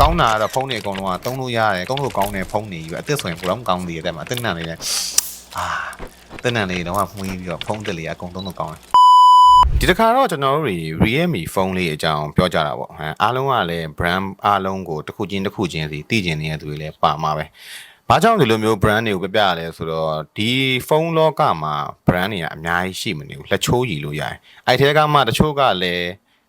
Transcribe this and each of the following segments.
ကောင်းတာကတော့ဖုန်းတွေအကုန်လုံးကသုံးလို့ရတယ်ကောင်းလို့ကောင်းတဲ့ဖုန်းတွေကြီးပဲအသက်ဆိုရင်ဘယ်တော့မှကောင်းသေးတယ်တဲ့မှာအသက်နံလေးနဲ့အာအသက်နံလေးတော့မှမှုပြီးတော့ဖုန်းတက်လေးအကုန်သုံးလို့ကောင်းတယ်ဒီတစ်ခါတော့ကျွန်တော်တို့တွေ Realme ဖုန်းလေးအကြောင်းပြောကြတာပေါ့ဟမ်အားလုံးကလည်း brand အားလုံးကိုတစ်ခုချင်းတစ်ခုချင်းစီသိကျင်နေတဲ့သူတွေလည်းပါမှာပဲဘာကြောင့်ဒီလိုမျိုး brand တွေကိုပြပြရလဲဆိုတော့ဒီဖုန်းလောကမှာ brand တွေကအများကြီးရှိမနေဘူးလက်ချိုးရည်လို့ရတယ်အဲ့ထဲကမှတချို့ကလည်း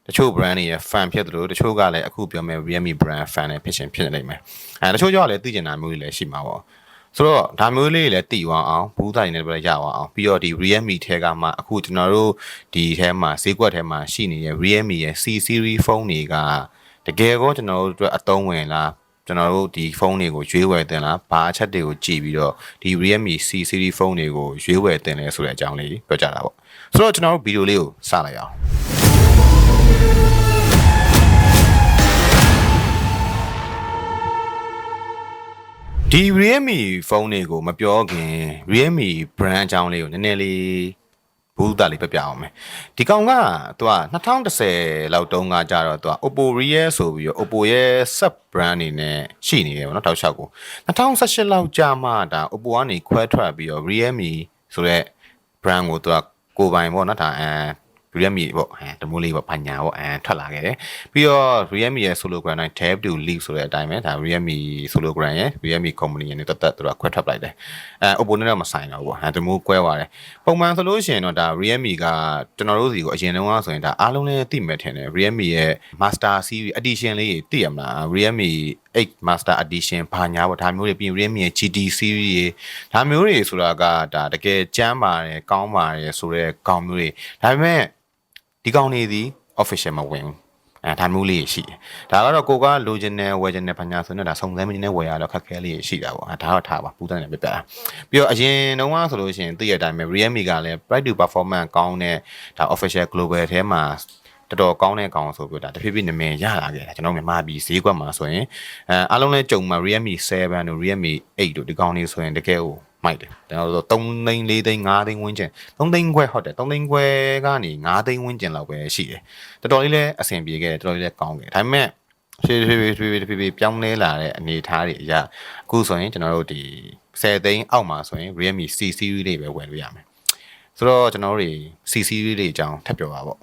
တချို့ brand တွေရဲ့ fan ဖြစ်တယ်လို့တချို့ကလည်းအခုပြောမဲ့ Realme brand fan နဲ့ဖြစ်ရှင်ဖြစ်နေလိမ့်မယ်အဲတချို့ကြောင့်လည်းသိကျင်တာမျိုးတွေလည်းရှိမှာပေါ့ဆိုတော့ဒါမျိုးလေးတွေလည်းတည်သွားအောင်ဘူးသားတွေနဲ့လည်းရအောင်အောင်ပြီးတော့ဒီ Realme ထဲကမှအခုကျွန်တော်တို့ဒီထဲမှာဈေးကွက်ထဲမှာရှိနေတဲ့ Realme ရဲ့ C series ဖုန်းတွေကတကယ်ကိုကျွန်တော်တို့အတွက်အသုံးဝင်လားကျွန်တော်တို့ဒီဖုန်းတွေကိုရွေးဝယ်တင်လားဘာအချက်တွေကိုကြည့်ပြီးတော့ဒီ Realme C series ဖုန်းတွေကိုရွေးဝယ်တင်လဲဆိုတဲ့အကြောင်းလေးပြောကြတာပေါ့ဆိုတော့ကျွန်တော်တို့ဗီဒီယိုလေးကိုစလိုက်အောင် ဒီ Realme ဖုန်းတွေကိုမပြောခင် Realme brand အကြောင်းလေးကိုနည်းနည်းလေးဘူးသားလေးပြပြအောင်မယ်ဒီကောင်ကသူက2010လောက်တုန်းကကြတော့သူက Oppo Real ဆိုပြီးတော့ Oppo ရဲ့ sub brand အနေနဲ့ရှိနေတယ်ဗောနော်တောက်လျှောက်ကို2018လောက်ကြာမှဒါ Oppo ကနေခွဲထွက်ပြီးတော့ Realme ဆိုတဲ့ brand ကိုသူကကိုယ်ပိုင်ပေါ့နော်ဒါအဲ Realme ပေါ့အဲတမိုးလေးပေါ့ဘာညာပေါ့အဲထွက်လာခဲ့တယ်ပြီးတော့ Realme ရဲ့ Sologram တိုင်း Tab to Leap ဆိုတဲ့အတိုင်းပဲဒါ Realme Sologram ရဲ့ Realme company ရဲ့တက်တက်သူကခွဲထွက်ပလိုက်တယ်အဲ Oppo နဲ့တော့မဆိုင်တော့ဘူးပေါ့အဲတမိုးကွဲသွားတယ်ပုံမှန်ဆိုလို့ရှိရင်တော့ဒါ Realme ကကျွန်တော်တို့စီကိုအရင်တုန်းကဆိုရင်ဒါအားလုံးလည်းသိမယ်ထင်တယ် Realme ရဲ့ Master Series Edition လေးတွေသိရမလား Realme 8 Master Edition ဘာညာပေါ့ဒါမျိုးတွေပြီးရင် Realme ရဲ့ GT series တွေဒါမျိုးတွေဆိုတာကဒါတကယ်ကျမ်းပါတယ်ကောင်းပါတယ်ဆိုတဲ့ကောင်းမျိုးတွေဒါပေမဲ့ ဒီကောင်းနေသည် official မဝင်ဘူးအဲဒါမျိုးလေးရှိတယ်ဒါကတော့ကိုကလိုချင်တယ်ဝယ်ချင်တယ်ဘာညာဆိုတော့ဒါစုံစမ်းမင်းနဲ့ဝယ်ရတော့ခက်ခဲလေးရှိတာပေါ့အဲဒါတော့ထားပါပူတန်းနေပြပြတာပြီးတော့အရင်တုန်းကဆိုလို့ရှိရင်သိရတဲ့အတိုင်းပဲ Realme ကလည်း price to performance ကောင်းတဲ့ဒါ official global ထဲမှာတော်တော်ကောင်းတဲ့ကောင်ဆိုပြီးတော့ဒါတဖြည်းဖြည်းနာမည်ရလာခဲ့တာကျွန်တော်မြန်မာပြည်ဈေးကွက်မှာဆိုရင်အဲအားလုံးလဲကြုံမှာ Realme 7တို့ Realme 8တို့ဒီကောင်လေးဆိုရင်တကယ်ကို မိုက်တယ်ကျွန်တော်တို့3သိန်း4သိန်း5သိန်းဝန်းကျင်3သိန်းခွဲဟုတ်တယ်3သိန်းခွဲကနေ5သိန်းဝန်းကျင်လောက်ပဲရှိတယ်တော်တော်လေးလဲအဆင်ပြေခဲ့တယ်တော်တော်လေးလဲကောင်းခဲ့ဒါပေမဲ့ဖြည်းဖြည်းဖြည်းဖြည်းဖြည်းဖြည်းပြောင်းလဲလာတဲ့အနေအထားတွေအရာအခုဆိုရင်ကျွန်တော်တို့ဒီ10သိန်းအောက်မှာဆိုရင် Realme C series လေးပဲဝယ်လို့ရမယ်ဆိုတော့ကျွန်တော်တို့တွေ C series လေးအကြောင်းထပ်ပြောပါပေါ့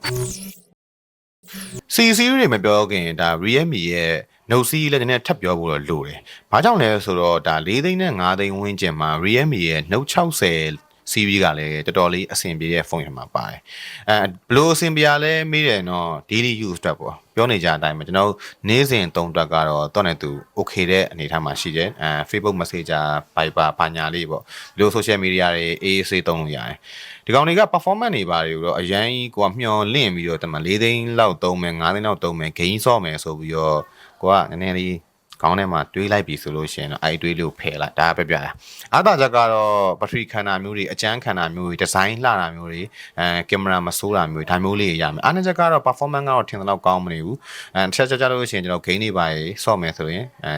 C series တွေမပြောခင်ဒါ Realme ရဲ့ Note series လည်းနည်းနည်းထပ်ပြောဖို့တော့လိုတယ်။ဘာကြောင့်လဲဆိုတော့ဒါ၄သိန်းနဲ့၅သိန်းဝန်းကျင်မှာ Realme ရဲ့ Note 60 series ကလည်းတော်တော်လေးအဆင်ပြေတဲ့ဖုန်းတွေမှာပါတယ်။အဲဘလို့အဆင်ပြေလဲမေးတယ်နော် daily use အတွက်ပေါ့။ပြောနေကြအတိုင်းပဲကျွန်တော်နေ့စဉ်သုံးအတွက်ကတော့တော့နေသူ okay တဲ့အနေအထားမှာရှိတယ်။အဲ Facebook Messenger Viber ဘာညာလေးပေါ့။ဒီလို social media တွေ AAC သုံးလို့ရတယ်။ဒီကောင်တွေက performance တွေပါတယ်တော့အရင်ကိုကမျောလင့်ပြီးတော့တမ၄သိန်းလောက်သုံးမယ်၅သိန်းလောက်သုံးမယ် gain ဆော့မယ်ဆိုပြီးတော့ ကိုကနည်းနည်းလေးခေါင်းထဲမှာတွေးလိုက်ပြီဆိုလို့ရှိရင်တော့အဲ့ဒီတွေးလို့ဖယ်လိုက်ဒါပဲပြတာအားသာချက်ကတော့ဘက်ထရီခန္ဓာမျိုးတွေအကျန်းခန္ဓာမျိုးတွေဒီဇိုင်းလှတာမျိုးတွေအဲကင်မရာမဆိုးတာမျိုးတွေဒါမျိုးလေးရရမယ်အားနည်းချက်ကတော့ performance ကတော့ထင်သလောက်ကောင်းမနေဘူးအဲတစ်ချက်ချက်ကြလို့ရှိရင်ကျွန်တော် gain တွေပါရေးဆော့မယ်ဆိုရင်အဲ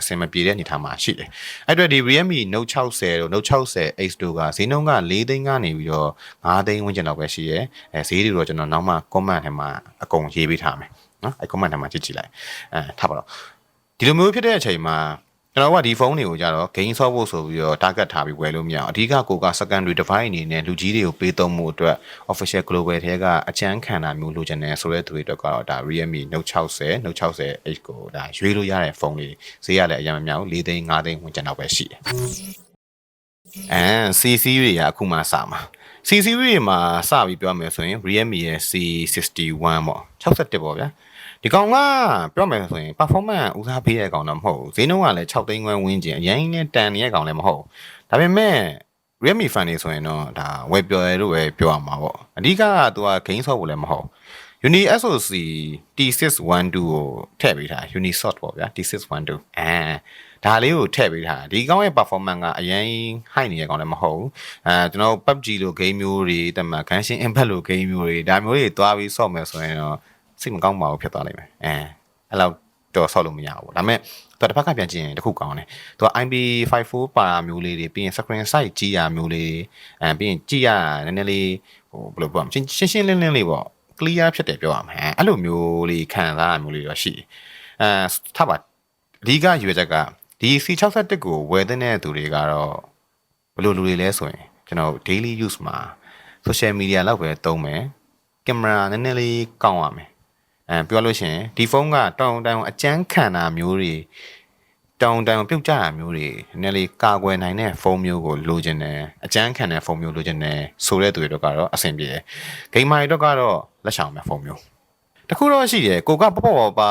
အဆင်မပြေတဲ့အနေအထားမှာရှိတယ်။အဲ့အတွက်ဒီ Realme Note 60တို့ Note 60 X တို့ကဈေးနှုန်းက4သိန်းကနေပြီးတော့5သိန်းဝန်းကျင်လောက်ပဲရှိရဲ။အဲဈေးတွေတော့ကျွန်တော်နောက်မှ comment ထဲမှာအကုန်ရေးပေးထားမယ်။ နော်အဲ comment ထဲမှာကြည့်ကြည့်လိုက်။အဲထားပါတော့ဒီလိုမျိုးဖြစ်တဲ့အချိန်မှာကျွန်တော်ကဒီဖုန်းတွေကိုကြတော့ gain ဆော့ဖို့ဆိုပြီးတော့ target ထားပြီးဝယ်လို့မရအောင်အဓိကကိုက secondary device အနေနဲ့လူကြီးတွေကိုပေးသုံးမှုအတွက် official global ထဲကအချမ်းခံတာမျိုးလိုချင်တယ်ဆိုတဲ့သူတွေအတွက်ကတော့ဒါ Realme Note 60 Note 60 H ကိုဒါရွေးလို့ရတဲ့ဖုန်းလေးဈေးရလည်းအရင်မများဘူး4သိန်း5သိန်းဝင်ကျန်တော့ပဲရှိတယ်။အဲ C series ကအခုမှစမှာ C series မှာစပြီးပြောမယ်ဆိုရင် Realme ရဲ့ C61 ပေါ့61ပေါ့ဗျာ ဒီကောင်ကပြောမယ်ဆိုရင် performance ဦးစားပေးတဲ့ကောင်တော့မဟုတ်ဘူးဈေးနှုန်းကလည်း6သိန်းခွဲဝန်းကျင်အရင်နဲ့တန်နေတဲ့ကောင်လည်းမဟုတ်ဘူးဒါပေမဲ့ Realme fan တွေဆိုရင်တော့ဒါဝယ်ပြော်ရလို့ပဲပြောရမှာပေါ့အဓိကကသူက gain ဆော့ဖို့လည်းမဟုတ် Uni SoC T612 ကိုထည့်ပေးထား Uni Sort ပေါ့ဗျာ T612 အဲဒါလေးကိုထည့်ပေးထားဒီကောင်ရဲ့ performance ကအရင် high နေတဲ့ကောင်လည်းမဟုတ်ဘူးအဲကျွန်တော် PUBG လို game မျိုးတွေတမန် Genshin Impact လို game မျိုးတွေဒါမျိုးတွေတွားပြီးဆော့မယ်ဆိုရင်တော့ စိတ်မကောင်းပါဘူးဖြစ်သွားလိမ့်မယ်အဲအဲ့လောက်တော့ဆော့လို့မရဘူးဒါပေမဲ့သူတစ်ဖက်ကပြန်ကြည့်ရင်တခုကောင်းတယ်သူက IP54 ပါမျိုးလေးတွေပြီးရင် screen size ကြီးရမျိုးလေးအဲပြီးရင်ကြည့်ရနည်းနည်းလေးဟိုဘယ်လိုပြောမလဲရှင်းရှင်းလင်းလင်းလေးပေါ့ clear ဖြစ်တယ်ပြောရမှာအဲ့လိုမျိုးလေးခံစားရမျိုးလေးတော့ရှိတယ်အဲထားပါအဓိကရွေချက်ကဒီ C61 ကိုဝယ်တဲ့သူတွေကတော့ဘယ်လိုလူတွေလဲဆိုရင်ကျွန်တော် daily use မှာ social media လောက်ပဲသုံးမယ်ကင်မရာနည်းနည်းလေးကောင်းရမယ် အဲပြောလို့ရှိရင်ဒီဖုန်းကတောင်တောင်အကျန်းခံတာမျိုးတွေတောင်တောင်ပြုတ်ကျတာမျိုးတွေနည်းနည်းလေးကာကွယ်နိုင်တဲ့ဖုန်းမျိုးကိုလိုချင်တယ်အကျန်းခံတဲ့ဖုန်းမျိုးလိုချင်တယ်ဆိုတဲ့သူတွေတော့ကတော့အဆင်ပြေတယ်ဂိမ်းမာတွေတော့ကတော့လက်ဆောင်မဲ့ဖုန်းမျိုးတခုတော့ရှိတယ်ကိုကပပပပါ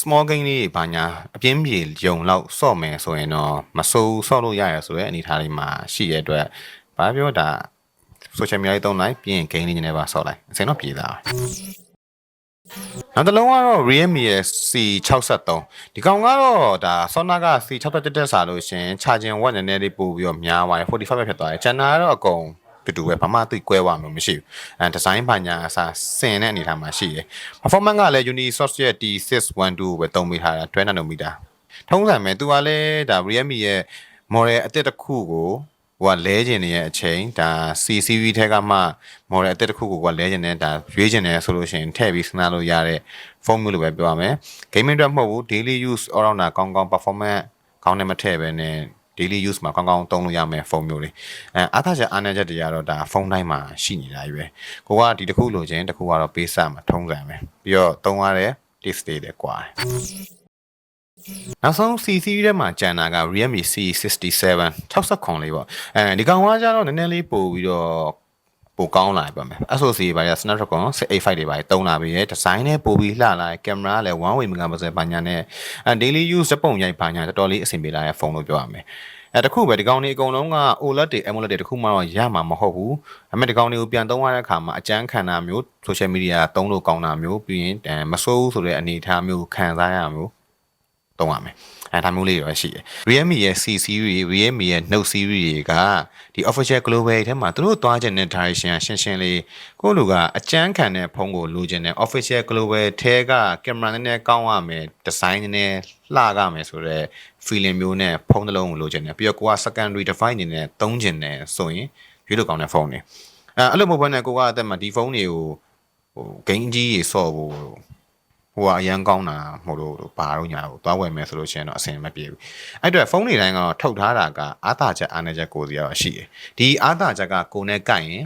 small gain လေးဘာညာအပြင်းပြေယုံလောက်စော့မယ်ဆိုရင်တော့မစိုးစော့လို့ရရဆိုတဲ့အနေအထားလေးမှာရှိရတဲ့အတွက်ဘာပြောတာ social media လေးသုံးလိုက်ပြီးရင် gain လေးနည်းနည်းပါစော့လိုက်အစင်တော့ပြေသား နောက်တစ်လုံးကတော့ Realme ရဲ့ C63 ဒီကောင်ကတော့ဒါ Sona က C61 တက်စားလို့ရှင် charging watt နည်းနည်းလေးပို့ပြီးတော့များသွားတယ်45ပဲဖြစ်သွားတယ်ကျန်တာကတော့အကုန်တူတူပဲဘာမှသိကွဲသွားမှာမရှိဘူးအဲဒီဇိုင်းဘာညာအစားစင်တဲ့အနေထားမှာရှိတယ် performance ကလည်း Unisoc ရဲ့ T612 ကိုပဲသုံးပေးထားတာ12 nanometer ထုံးစံပဲသူကလည်းဒါ Realme ရဲ့ model အသစ်တစ်ခုကို ဟိုကလဲကျင်နေတဲ့အချိန်ဒါ C series ထဲကမှ model အသစ်တစ်ခုကိုကလဲကျင်နေဒါရွေးကျင်နေဆိုလို့ရှိရင်ထည့်ပြီးစဉ်းစားလို့ရတဲ့ဖုန်းမျိုးလိုပဲပြောရမယ် gaming အတွက်မဟုတ်ဘူး daily use all rounder ကောင်းကောင်း performance ကောင်းနေမထည့်ပဲနဲ့ daily use မှာကောင်းကောင်းသုံးလို့ရမယ်ဖုန်းမျိုးလေးအဲအားသာချက်အားနည်းချက်တွေကတော့ဒါဖုန်းတိုင်းမှာရှိနေတာကြီးပဲကိုကဒီတစ်ခုလိုချင်တစ်ခုကတော့ပေးစမှာထုံးစံပဲပြီးတော့သုံးရတဲ့ taste တွေလည်းကွာတယ် နောက်ဆုံး C series ထဲမှာကျန်တာက Realme C67 60လေးပေါ့အဲဒီကောင်ကကြတော့နည်းနည်းလေးပို့ပြီးတော့ပိုကောင်းလာပြီပါမယ် SoC ဘာလဲ Snapdragon 685တွေပါတုံးလာပြီရဲ့ဒီဇိုင်းနဲ့ပို့ပြီးလှလာကင်မရာလည်း 1way megapixel ဘာညာနဲ့အဲ daily use ပုံရိုက်ဘာညာတော်တော်လေးအဆင်ပြေလာတဲ့ဖုန်းလို့ပြောရမယ်အဲတခုပဲဒီကောင်တွေအကုန်လုံးက OLED တွေ AMOLED တွေတခုမှတော့ရမှာမဟုတ်ဘူးအမေဒီကောင်တွေကိုပြန်သုံးရတဲ့အခါမှာအကျန်းခံတာမျိုး social media သုံးလို့ကောင်းတာမျိုးပြီးရင်မစိုးဘူးဆိုတဲ့အနေအထားမျိုးခံစားရမျိုး သုံးရမယ်အဲဒါမျိုးလေးတော့ရှိတယ် Realme ရဲ့ C series Realme ရဲ့ Note series တွေကဒီ official global ထဲမှာသူတို့သွားခြင်းတဲ့ direction ရှင်းရှင်းလေးကိုလူကအကျန်းခံတဲ့ဖုန်းကိုလိုချင်တဲ့ official global ထဲကကင်မရာနည်းနည်းကောင်းရမယ် design နည်းနည်းလှကမယ်ဆိုတော့ feeling မျိုးနဲ့ဖုန်းတစ်လုံးကိုလိုချင်တယ်ပြီးတော့ကိုက secondary device အနေနဲ့သုံးချင်တယ်ဆိုရင်ရွေးလို့ကောင်းတဲ့ဖုန်းတွေအဲအဲ့လိုမဟုတ်ဘဲနဲ့ကိုကအသက်မှာဒီဖုန်းတွေကိုဟိုဂိမ်းကြီးကြီးဆော့ဖို့ ဟိုကအရန်ကောင်းတာမဟုတ်လို့ဘာလို့ညာလို့သွားဝယ်မယ်ဆိုလို့ရှိရင်တော့အဆင်မပြေဘူးအဲ့အတွက်ဖုန်းတွေတိုင်းကတော့ထုတ်ထားတာကအာသာချက်အားနည်းချက်ကိုစီရတော့ရှိတယ်ဒီအာသာချက်ကကိုနဲ့ကိုက်ရင်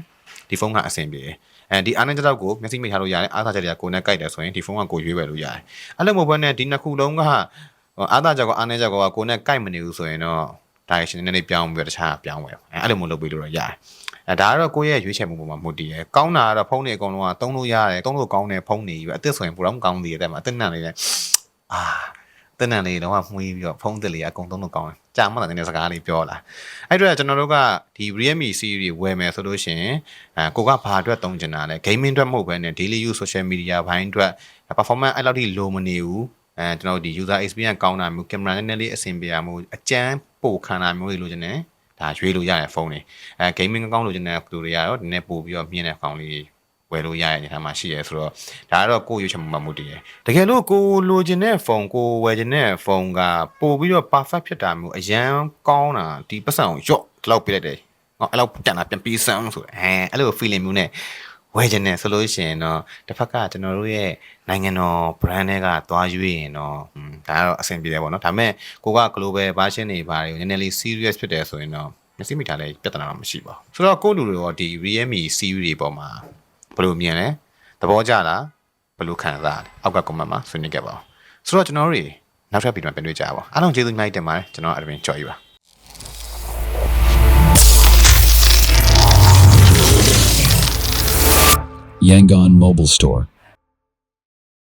ဒီဖုန်းကအဆင်ပြေတယ်အဲဒီအားနည်းချက်တော့ကိုမျက်စိမိထားလို့ရတယ်အားသာချက်တွေကကိုနဲ့ကိုက်တယ်ဆိုရင်ဒီဖုန်းကကိုရွေးဝယ်လို့ရတယ်အဲ့လိုမဟုတ်ဘဲနဲ့ဒီနှစ်ခုလုံးကအားသာချက်ကောအားနည်းချက်ကောကကိုနဲ့ကိုက်မနေဘူးဆိုရင်တော့ direction နည်းနည်းပြောင်းပြီးတော့တခြားပြောင်းဝယ်အဲအဲ့လိုမျိုးလုပ်ပြီးလို့တော့ရတယ် အဲဒါကတော့ကိုယ့်ရဲ့ရွေးချယ်မှုပေါ်မှာမူတည်ရယ်ကောင်းတာကတော့ဖုန်းတွေအကုန်လုံးကသုံးလို့ရတယ်သုံးလို့ကောင်းတဲ့ဖုန်းတွေကြီးပဲအစ်စ်ဆိုရင်ပိုတော့ကောင်းသေးတယ်တဲ့မှာအစ်စ်နံလေးနဲ့အာတနန်လေးတော့မှွေးပြီးတော့ဖုန်းတစ်လေးအကုန်သုံးလို့ကောင်းတယ်ကြာမှလည်းနည်းနည်းစကားလေးပြောလာအဲ့တော့ကျွန်တော်တို့ကဒီ Realme series ဝယ်မယ်ဆိုလို့ရှိရင်အဲကိုကဘာအတွက်သုံးချင်တာလဲ gaming အတွက်မဟုတ်ဘဲနဲ့ daily use social media ဘိုင်းအတွက် performance အဲ့လောက်ထိလိုမနေဘူးအဲကျွန်တော်တို့ဒီ user experience ကောင်းတာမျိုးကင်မရာနည်းနည်းလေးအဆင်ပြေရမှုအကျန်းပို့ခံတာမျိုးတွေလိုချင်တယ် ဒါရွေးလို့ရတဲ့ဖုန်းတွေအဲ gaming ကောင်းလို့ချင်တဲ့သူတွေကတော့နည်းနည်းပို့ပြီးတော့မြင်တဲ့ကောင်လေးဝယ်လို့ရတဲ့အနေထားမှာရှိရဲဆိုတော့ဒါကတော့ကိုယ့်ရွေးချယ်မှုမှာမူတည်တယ်တကယ်လို့ကိုလိုချင်တဲ့ဖုန်းကိုဝယ်ချင်တဲ့ဖုန်းကပို့ပြီးတော့ perfect ဖြစ်တာမျိုးအရန်ကောင်းတာဒီပတ်စံကိုရော့ဒီလောက်ပြလိုက်တယ်ဟောအဲ့လောက်တန်တာပြန်ပြီးစမ်းဆိုအဲအဲ့လို feeling မျိုးနဲ့ဝယ်ချင်တယ်ဆိုလို့ရှိရင်တော့တစ်ဖက်ကကျွန်တော်တို့ရဲ့နိုင်ငံတော် brand တွေကသွားရွေးရင်တော့ဒါကတော့အဆင်ပြေတယ်ပေါ့နော်ဒါပေမဲ့ကိုက global version တွေဘာတွေကိုနည်းနည်းလေး serious ဖြစ်တယ်ဆိုရင်တော့ မျက်စိမိထားလည်းပြဿနာတော့မရှိပါဘူးဆိုတော့ကိုလူတွေရောဒီ Realme series တွေပေါ်မှာဘယ်လိုမြင်လဲသဘောကျလားဘယ်လိုခံစားလဲအောက်က comment မှာဆွေးနွေးခဲ့ပါဦးဆိုတော့ကျွန်တော်တို့တွေနောက်ထပ်ဗီဒီယိုမှာပြန်တွေ့ကြပါဦးအားလုံးကျေးဇူးအများကြီးတင်ပါတယ်ကျွန်တော်အဒမင်ကြော်ယူပါ Yangon Mobile Store.